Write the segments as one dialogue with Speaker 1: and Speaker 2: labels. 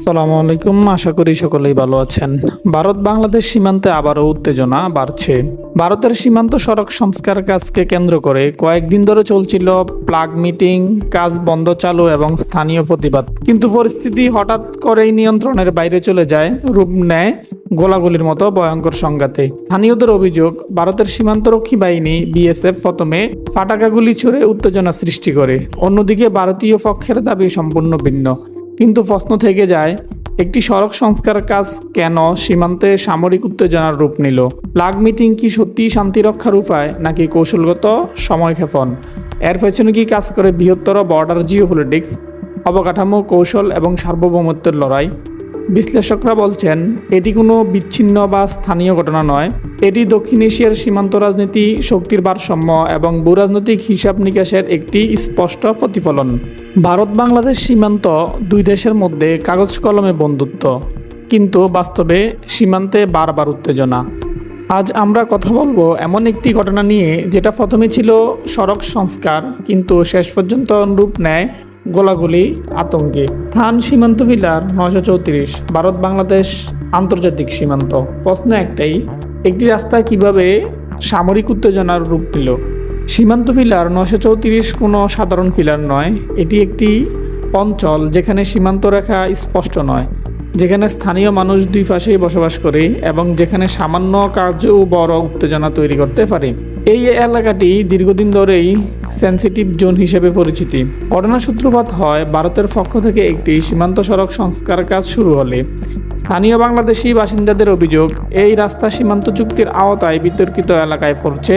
Speaker 1: আসসালামু আলাইকুম। আশা করি সকলেই ভালো আছেন। ভারত বাংলাদেশ সীমান্তে আবারও উত্তেজনা বাড়ছে। ভারতের সীমান্ত সড়ক সংস্কার কাজকে কেন্দ্র করে কয়েকদিন ধরে চলছিল প্লাগ মিটিং, কাজ বন্ধ চালু এবং স্থানীয় প্রতিবাদ। কিন্তু পরিস্থিতি হঠাৎ করেই নিয়ন্ত্রণের বাইরে চলে যায়, রূপ নেয় গোলাগুলির মতো ভয়ঙ্কর সংঘাতে। স্থানীয়দের অভিযোগ, ভারতের সীমান্তরক্ষী বাহিনী বিএসএফ প্রথমে ফাটাকাগুলি ছুড়ে উত্তেজনা সৃষ্টি করে। অন্যদিকে ভারতীয় পক্ষের দাবি সম্পূর্ণ ভিন্ন। কিন্তু প্রশ্ন থেকে যায়, একটি সড়ক সংস্কার কাজ কেন সীমান্তে সামরিক উত্তেজনার রূপ নিল? প্লাগ মিটিং কি সত্যিই শান্তি রক্ষার উপায়, নাকি কৌশলগত সময়ক্ষেপণ? এর পেছনে কি কাজ করে বৃহত্তর বর্ডার জিওপলিটিক্স অবকাঠামো, কৌশল এবং সার্বভৌমত্বের লড়াই? বিশ্লেষকরা বলছেন, এটি কোনো বিচ্ছিন্ন বা স্থানীয় ঘটনা নয়। এটি দক্ষিণ এশিয়ার সীমান্ত রাজনীতি, শক্তির ভারসাম্য এবং ভূরাজনৈতিক হিসাব নিকাশের একটি স্পষ্ট প্রতিফলন। ভারত বাংলাদেশ সীমান্ত দুই দেশের মধ্যে কাগজ কলমে বন্ধুত্ব। কিন্তু বাস্তবে সীমান্তে বারবার উত্তেজনা। আজ আমরা কথা বলব এমন একটি ঘটনা নিয়ে, যেটা প্রথমে ছিল সড়ক সংস্কার, কিন্তু শেষ পর্যন্ত রূপ নেয় গোলাগুলি, আতঙ্কে। থান সীমান্ত পিলার নয়শো চৌত্রিশ, ভারত বাংলাদেশ আন্তর্জাতিক সীমান্ত। প্রশ্ন একটাই, একটি রাস্তা কীভাবে সামরিক উত্তেজনার রূপ নিল? সীমান্ত পিলার নয়শো চৌত্রিশ কোনো সাধারণ ফিলার নয়, এটি একটি অঞ্চল যেখানে সীমান্ত রেখা স্পষ্ট নয়, যেখানে স্থানীয় মানুষ দুই পাশেই বসবাস করে এবং যেখানে সামান্য কার্যও বড় উত্তেজনা তৈরি করতে পারে। এই এলাকাটি দীর্ঘদিন ধরেই সেন্সিটিভ জোন হিসেবে পরিচিতি। ঘটনা সূত্রপাত হয় ভারতের পক্ষ থেকে একটি সীমান্ত সড়ক সংস্কার কাজ শুরু হলে। স্থানীয় বাংলাদেশি বাসিন্দাদের অভিযোগ, এই রাস্তা সীমান্ত চুক্তির আওতায় বিতর্কিত এলাকায় পড়ছে।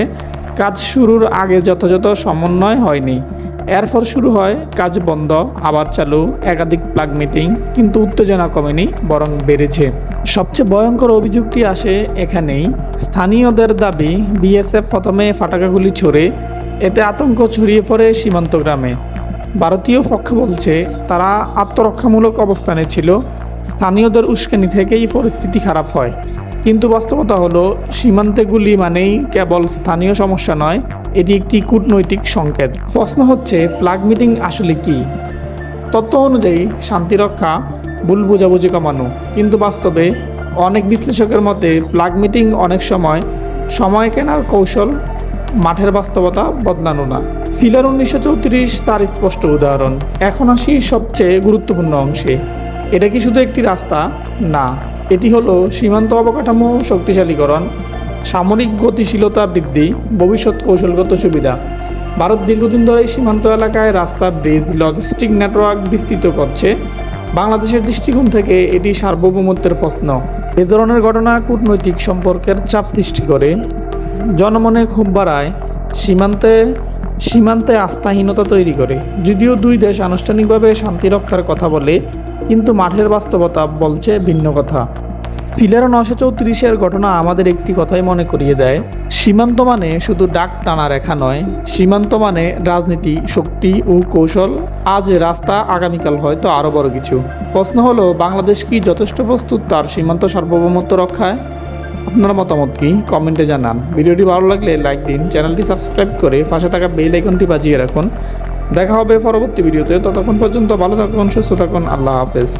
Speaker 1: কাজ শুরুর আগে যথাযথ সমন্বয় হয়নি। এরপর শুরু হয় কাজ বন্ধ, আবার চালু, একাধিক প্লাগ মিটিং কিন্তু উত্তেজনা কমেনি, বরং বেড়েছে। সবচেয়ে ভয়ঙ্কর অভিযোগটি আসে এখানেই। স্থানীয়দের দাবি, বিএসএফ প্রথমে ফাটাকাগুলি ছড়ে, এতে আতঙ্ক ছড়িয়ে পড়ে সীমান্ত গ্রামে। ভারতীয় পক্ষ বলছে, তারা আত্মরক্ষামূলক অবস্থানে ছিল। স্থানীয়দের উস্কানি থেকেই পরিস্থিতি খারাপ হয়। কিন্তু বাস্তবতা হলো সীমান্তে গুলি মানেই কেবল স্থানীয় সমস্যা নয়, এটি একটি কূটনৈতিক সংকেত। প্রশ্ন হচ্ছে ফ্ল্যাগ মিটিং আসলে কি? তত্ত্ব অনুযায়ী শান্তিরক্ষা ভুল বোঝাবুঝি কমানো। কিন্তু বাস্তবে, অনেক বিশ্লেষকের মতে ফ্ল্যাগ মিটিং অনেক সময় সময় কেনার কৌশল, মাঠের বাস্তবতা বদলানো না। ফিলার উনিশশো চৌত্রিশ তার স্পষ্ট উদাহরণ। এখন আসি সবচেয়ে গুরুত্বপূর্ণ অংশে। এটা কি শুধু একটি রাস্তা? না। এটি হলো সীমান্ত অবকাঠামো শক্তিশালীকরণ, সামরিক গতিশীলতা বৃদ্ধি, ভবিষ্যৎ কৌশলগত সুবিধা। ভারত দীর্ঘদিন ধরে সীমান্ত এলাকায় রাস্তা, ব্রিজ লজিস্টিক নেটওয়ার্ক বিস্তৃত করছে। বাংলাদেশের দৃষ্টিকোণ থেকে এটি সার্বভৌমত্বের প্রশ্ন। এ ধরনের ঘটনা কূটনৈতিক সম্পর্কের চাপ সৃষ্টি করে। জনমনে ক্ষোভ বাড়ায়, সীমান্তে সীমান্তে আস্থাহীনতা তৈরি করে। যদিও দুই দেশ আনুষ্ঠানিকভাবে শান্তি রক্ষার কথা বলে কিন্তু মাঠের বাস্তবতা বলছে ভিন্ন কথা। ফিলের নশো চৌত্রিশের ঘটনা আমাদের একটি কথাই মনে করিয়ে দেয়। সীমান্ত মানে শুধু ডাক টানা রেখা নয়, সীমান্ত মানে রাজনীতি, শক্তি ও কৌশল। আজ রাস্তা আগামীকাল হয়তো আরও বড় কিছু। প্রশ্ন হলো, বাংলাদেশ কি যথেষ্ট প্রস্তুত তার সীমান্ত সার্বভৌমত্ব রক্ষায়? আপনার মতামত কি? কমেন্টে জানান। ভিডিওটি ভালো লাগলে লাইক দিন, চ্যানেলটি সাবস্ক্রাইব করে পাশে থাকা বেল আইকনটি বাজিয়ে রাখুন। দেখা হবে পরবর্তী ভিডিওতে। ততক্ষণ পর্যন্ত ভালো থাকুন সুস্থ থাকুন আল্লাহ হাফেজ।